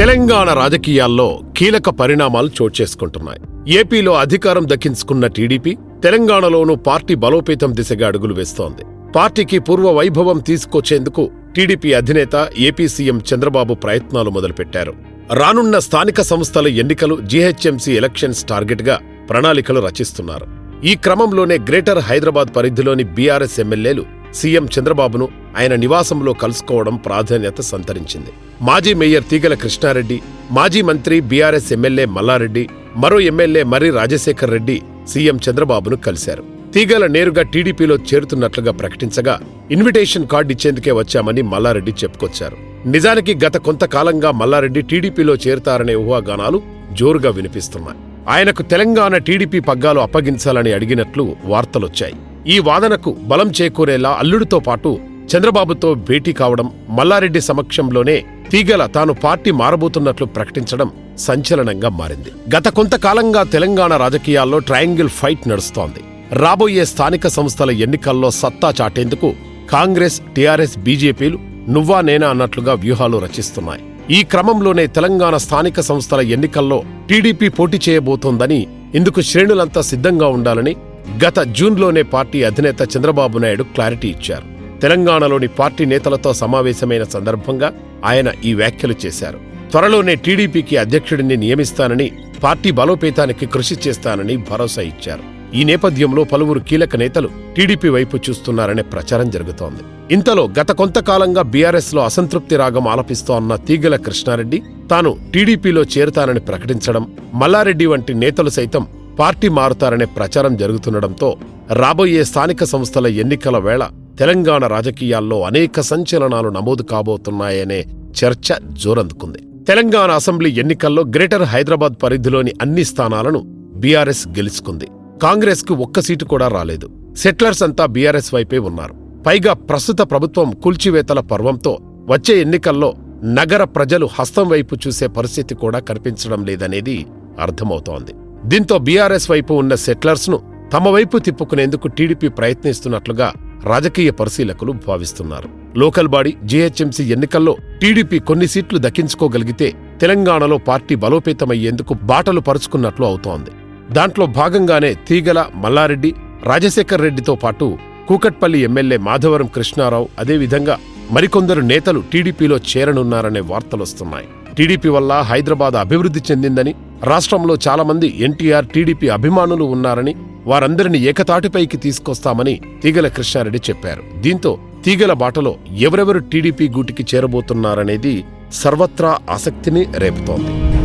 తెలంగాణ రాజకీయాల్లో కీలక పరిణామాలు చోటు చేసుకుంటున్నాయి. ఏపీలో అధికారం దక్కించుకున్న టీడీపీ తెలంగాణలోనూ పార్టీ బలోపేతం దిశగా అడుగులు వేస్తోంది. పార్టీకి పూర్వ వైభవం తీసుకొచ్చేందుకు టీడీపీ అధినేత ఏపీ సీఎం చంద్రబాబు ప్రయత్నాలు మొదలుపెట్టారు. రానున్న స్థానిక సంస్థల ఎన్నికలు జీహెచ్ఎంసీ ఎలక్షన్స్ టార్గెట్గా ప్రణాళికలు రచిస్తున్నారు. ఈ క్రమంలోనే గ్రేటర్ హైదరాబాద్ పరిధిలోని బీఆర్ఎస్ ఎమ్మెల్యేలు సీఎం చంద్రబాబును ఆయన నివాసంలో కలుసుకోవడం ప్రాధాన్యత సంతరించింది. మాజీ మేయర్ తీగల కృష్ణారెడ్డి మాజీ మంత్రి బీఆర్ఎస్ ఎమ్మెల్యే మల్లారెడ్డి మరో ఎమ్మెల్యే మర్రి రాజశేఖర్ రెడ్డి సీఎం చంద్రబాబును కలిశారు. తీగల నేరుగా టీడీపీలో చేరుతున్నట్లుగా ప్రకటించగా ఇన్విటేషన్ కార్డు ఇచ్చేందుకే వచ్చామని మల్లారెడ్డి చెప్పుకొచ్చారు. నిజానికి గత కొంతకాలంగా మల్లారెడ్డి టీడీపీలో చేరతారనే ఊహాగానాలు జోరుగా వినిపిస్తున్నాయి. ఆయనకు తెలంగాణ టీడీపీ పగ్గాలు అప్పగించాలని అడిగినట్లు వార్తలొచ్చాయి. ఈ వాదనకు బలం చేకూరేలా అల్లుడితో పాటు చంద్రబాబుతో భేటీ కావడం మల్లారెడ్డి సమక్షంలోనే తీగల తాను పార్టీ మారబోతున్నట్లు ప్రకటించడం సంచలనంగా మారింది. గత కొంతకాలంగా తెలంగాణ రాజకీయాల్లో ట్రయాంగిల్ ఫైట్ నడుస్తోంది. రాబోయే స్థానిక సంస్థల ఎన్నికల్లో సత్తా చాటేందుకు కాంగ్రెస్ టీఆర్ఎస్ బీజేపీలు నువ్వా నేనా అన్నట్లుగా వ్యూహాలు రచిస్తున్నాయి. ఈ క్రమంలోనే తెలంగాణ స్థానిక సంస్థల ఎన్నికల్లో టీడీపీ పోటీ చేయబోతోందని ఇందుకు శ్రేణులంతా సిద్ధంగా ఉండాలని గత జూన్లోనే పార్టీ అధినేత చంద్రబాబు నాయుడు క్లారిటీ ఇచ్చారు. తెలంగాణలోని పార్టీ నేతలతో సమావేశమైన సందర్భంగా ఆయన ఈ వ్యాఖ్యలు చేశారు. త్వరలోనే టీడీపీకి అధ్యక్షుడిని నియమిస్తానని పార్టీ బలోపేతానికి కృషి చేస్తానని భరోసా ఇచ్చారు. ఈ నేపథ్యంలో పలువురు కీలక నేతలు టీడీపీ వైపు చూస్తున్నారనే ప్రచారం జరుగుతోంది. ఇంతలో గత కొంతకాలంగా బీఆర్ఎస్లో అసంతృప్తి రాగం ఆలపిస్తోన్న తీగల కృష్ణారెడ్డి తాను టీడీపీలో చేరుతానని ప్రకటించడం మల్లారెడ్డి వంటి నేతలు సైతం పార్టీ మారుతారనే ప్రచారం జరుగుతుండటంతో రాబోయే స్థానిక సంస్థల ఎన్నికల వేళ తెలంగాణ రాజకీయాల్లో అనేక సంచలనాలు నమోదు కాబోతున్నాయనే చర్చ జోరందుకుంది. తెలంగాణ అసెంబ్లీ ఎన్నికల్లో గ్రేటర్ హైదరాబాద్ పరిధిలోని అన్ని స్థానాలను బీఆర్ఎస్ గెలుచుకుంది. కాంగ్రెస్కు ఒక్క సీటు కూడా రాలేదు. సెట్లర్స్ అంతా బీఆర్ఎస్ వైపే ఉన్నారు. పైగా ప్రస్తుత ప్రభుత్వం కూల్చివేతల పర్వంతో వచ్చే ఎన్నికల్లో నగర ప్రజలు హస్తం వైపు చూసే పరిస్థితి కూడా కనిపించడం లేదనేది అర్థమవుతోంది. దీంతో బీఆర్ఎస్ వైపు ఉన్న సెట్లర్స్ను తమవైపు తమ వైపు తిప్పుకునేందుకు టీడీపీ ప్రయత్నిస్తున్నట్లుగా రాజకీయ పరిశీలకులు భావిస్తున్నారు. లోకల్ బాడీ జీహెచ్ఎంసీ ఎన్నికల్లో టీడీపీ కొన్ని సీట్లు దక్కించుకోగలిగితే తెలంగాణలో పార్టీ బలోపేతమయ్యేందుకు బాటలు పరుచుకున్నట్లు అవుతోంది. దాంట్లో భాగంగానే తీగల మల్లారెడ్డి రాజశేఖర్ రెడ్డితో పాటు కూకట్పల్లి ఎమ్మెల్యే మాధవరం కృష్ణారావు అదేవిధంగా మరికొందరు నేతలు టీడీపీలో చేరనున్నారనే వార్తలొస్తున్నాయి టీడీపీ వల్ల హైదరాబాద్ అభివృద్ధి చెందిందని రాష్ట్రంలో చాలామంది ఎన్టీఆర్ టీడీపీ అభిమానులు ఉన్నారని వారందరిని ఏకతాటిపైకి తీసుకొస్తామని తీగల కృష్ణారెడ్డి చెప్పారు. దీంతో తీగల బాటలో ఎవరెవరు టీడీపీ గూటికి చేరబోతున్నారనేది సర్వత్రా ఆసక్తిని రేపుతోంది.